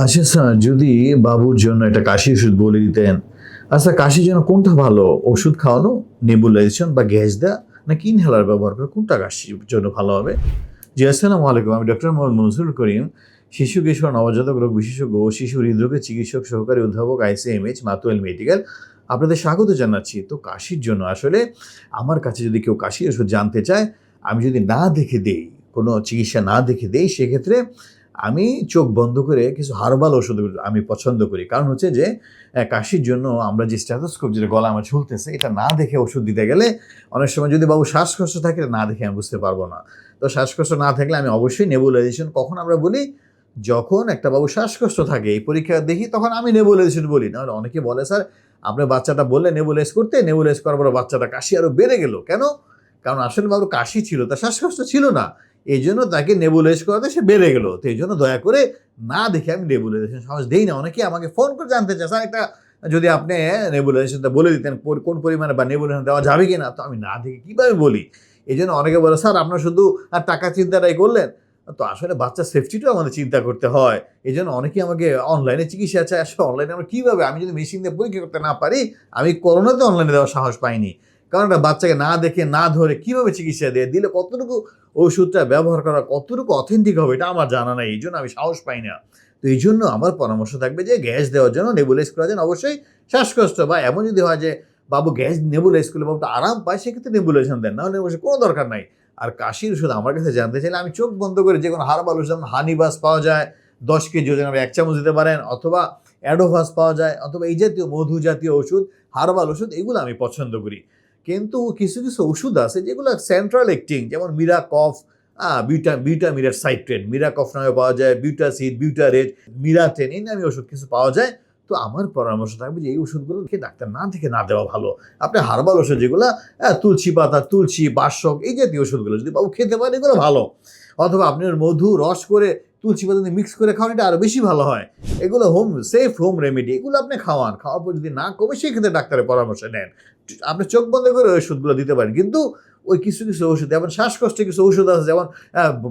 আচ্ছা স্যার, যদি বাবুর জন্য একটা কাশি ওষুধ বলে দিতেন আচ্ছা কাশির জন্য কোনটা ভালো? ওষুধ খাওয়ানো, নেবুলাইজেশন বা গ্যাস দেওয়া নাকি ইনহেলার ব্যবহার করা কোনটা কাশির জন্য ভালো হবে? জি, আসসালামু আলাইকুম, আমি ডক্টর মোহাম্মদ মনসুর করিম, শিশু কিশোর নবজাতক রোগ বিশেষজ্ঞ ও শিশু হৃদরোগের চিকিৎসক সহকারী অধ্যাপক আইসিএমএইচ মাতুয়েল মেডিকেল আপনাদের স্বাগত জানাচ্ছি। তো কাশির জন্য আসলে আমার কাছে যদি কেউ কাশির ওষুধ জানতে চায়, আমি যদি না দেখে দেই, কোনো চিকিৎসা না দেখে দেই, সেক্ষেত্রে আমি চোখ বন্ধ করে কিছু হার্বাল ওষুধ আমি পছন্দ করি। কারণ হচ্ছে যে কাশির জন্য আমরা যে স্ট্যাথোস্কোপ যেটা গলা আমার ঝুলতেছে, এটা না দেখে ওষুধ দিতে গেলে অনেক সময় যদি বাবু শ্বাসকষ্ট থাকে না দেখে আমি বুঝতে পারব না। তো শ্বাসকষ্ট না থাকলে আমি অবশ্যই নেবুলাইজেশন কখন আমরা বলি? যখন একটা বাবু শ্বাসকষ্ট থাকে, এই পরীক্ষা দেখি তখন আমি নেবুলাইজেশন বলি। নাহলে অনেকে বলে, স্যার, আপনার বাচ্চাটা বললে নেবুলাইজ করতে? নেবুলাইজ করার পর বাচ্চাটা কাশি আরও বেড়ে গেল। কেন? কারণ আসলে বাবুর কাশি ছিল, তার শ্বাসকষ্ট ছিল না। এই জন্য তাকে নেবুলাইজ করাতে সে বেড়ে গেল। তো এই জন্য দয়া করে না দেখে আমি নেবুলাইজেশন সাহস দেই না। অনেকে আমাকে ফোন করে জানতে চায়, স্যার, একটা যদি আপনি নেবুলাইজেশনটা বলে দিতেন, কোন পরিমাণে বা নেবুলাইজেশন দেওয়া যাবে কি না তো আমি না দেখে কীভাবে বলি? এই জন্য অনেকে বলে, স্যার, আপনার শুধু আর টাকা চিন্তাটাই করলেন? তো আসলে বাচ্চার সেফটিটাও আমাদের চিন্তা করতে হয়। এই জন্য অনেকেই আমাকে অনলাইনে চিকিৎসা চায়। আসলে অনলাইনে আমরা কীভাবে, আমি যদি মেশিন দিয়ে পরীক্ষা করতে না পারি, আমি করোনাতে অনলাইনে দেওয়ার সাহস পাইনি। কারণ একটা বাচ্চাকে না দেখে, না ধরে কীভাবে চিকিৎসা দিয়ে, দিলে কতটুকু ওষুধটা ব্যবহার করা, কতটুকু অথেন্টিক হবে এটা আমার জানা নাই, এই জন্য আমি সাহস পাই না। তো এই জন্য আমার পরামর্শ থাকবে যে গ্যাস দেওয়ার জন্য নেবুলাইজ করার জন্য অবশ্যই শ্বাসকষ্ট বা এমন যদি হয় যে, বাবু, গ্যাস নেবুলাইজ করলে বাবুটা আরাম পায়, সেক্ষেত্রে নেবুলাইজেশন দেন না অবশ্যই কোনো দরকার নাই। আর কাশির ওষুধ আমার কাছে জানতে চাইলে আমি চোখ বন্ধ করে যে কোনো হারবাল ওষুধ, যেমন হানিবাস পাওয়া যায়, দশ কেজি ওজন এক চামচ দিতে পারেন, অথবা অ্যাডোভাস পাওয়া যায়, অথবা এই জাতীয় মধু জাতীয় ওষুধ, হারবাল ওষুধ, এগুলো আমি পছন্দ করি। কিন্তু কিছু কিছু ওষুধ আছে যেগুলো সেন্ট্রাল অ্যাক্টিং যেমন মিরা কফ বিউটা বিউটা মিরার মিরা কফ নামে পাওয়া যায় বিউটাসিড বিউটারেট মিরাটেন এই নামে ওষুধ কিছু পাওয়া যায়। তো আমার পরামর্শ থাকবে যে এই ওষুধগুলোকে ডাক্তার না থেকে না দেওয়া ভালো। আপনি হার্বাল ওষুধ যেগুলো তুলসী পাতা, তুলসী বাসক এই জাতীয় ওষুধগুলো যদি বাবু খেতে পারেন এগুলো ভালো। অথবা আপনি মধু রস করে তুলসী পাতা দিয়ে মিক্স করে খাওয়ান, এটা আরও বেশি ভালো হয়। এগুলো হোম সেফ হোম রেমেডি এগুলো আপনি খাওয়ান। খাওয়ার পর যদি না কমে, সেক্ষেত্রে ডাক্তারের পরামর্শ নেন। আপনি চোখ বন্ধ করে ওষুধগুলো দিতে পারেন। কিন্তু ওই কিছু কিছু ওষুধ, যেমন শ্বাসকষ্টে কিছু ওষুধ আছে, যেমন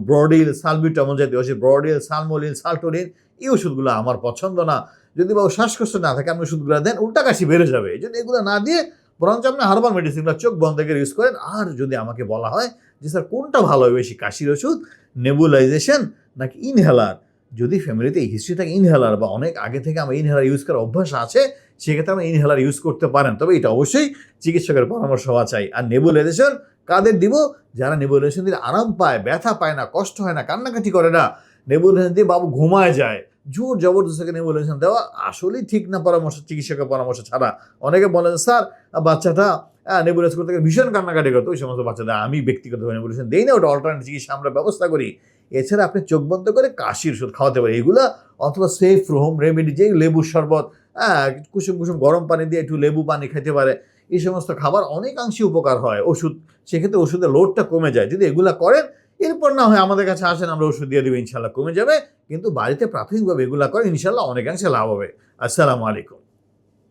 ব্রডিল সালবিটামল জাতীয় ওষুধ ব্রডিল সালমোলিন সালটোরিন এই ওষুধগুলো আমার পছন্দ না। যদি বাবু শ্বাসকষ্ট না থাকে, আপনি ওষুধগুলো দেন উল্টা কাশি বেড়ে যাবে। এই জন্য এগুলো না দিয়ে, বরঞ্চ আপনি হার্বাল মেডিসিনগুলো চোখ বন্ধ করে ইউজ করেন। আর যদি আমাকে বলা হয় যে, স্যার, কোনটা ভালো বেশি কাশির ওষুধ নেবুলাইজেশন নাকি ইনহেলার যদি ফ্যামিলিতে এই হিস্ট্রি থাকে ইনহেলার বা অনেক আগে থেকে আমার ইনহেলার ইউজ করার অভ্যাস আছে, সেক্ষেত্রে আমরা ইনহেলার ইউজ করতে পারেন। তবে এটা অবশ্যই চিকিৎসকের পরামর্শ হওয়া চাই। আর নেবুলাইজেশন কাদের দিব? যারা নেবুলাইজেশন দিয়ে আরাম পায়, ব্যথা পায় না, কষ্ট হয় না, কান্নাকাটি করে না নেবুলাইজেশন দিয়ে বাবু ঘুমায় যায়। জোর জবরদস্তিকে নেবুলাইজেশন দেওয়া আসলেই ঠিক না পরামর্শ, চিকিৎসকের পরামর্শ ছাড়া। অনেকে বলেন, স্যার, বাচ্চাটা নেবুলাইজ করতে গেলে ভীষণ কান্নাকাটি করতো। ওই সমস্ত বাচ্চাদের আমি ব্যক্তিগতভাবে নেবুলাইজেশন দেই না, ওটা অল্টারনেট চিকিৎসা আমরা ব্যবস্থা করি। এছাড়া আপনি চোখ বন্ধ করে কাশির ওষুধ খাওয়াতে পারেন। এগুলো অথবা সেফ হোম রেমেডি যে লেবুর শরবত হ্যাঁ কুসুম কুসুম গরম পানি দিয়ে একটু লেবু পানি খেতে পারে। এই সমস্ত খাবার অনেকাংশে উপকার হয় ওষুধ। সেক্ষেত্রে ওষুধের লোডটা কমে যায়। যদি এগুলা করেন, এরপর না হয় আমাদের কাছে আসেন, আমরা ওষুধ দিয়ে দেবো ইনশাল্লাহ কমে যাবে। কিন্তু বাড়িতে প্রাথমিকভাবে এগুলা করেন ইনশাল্লাহ অনেকাংশে লাভ হবে। আসসালামু আলাইকুম।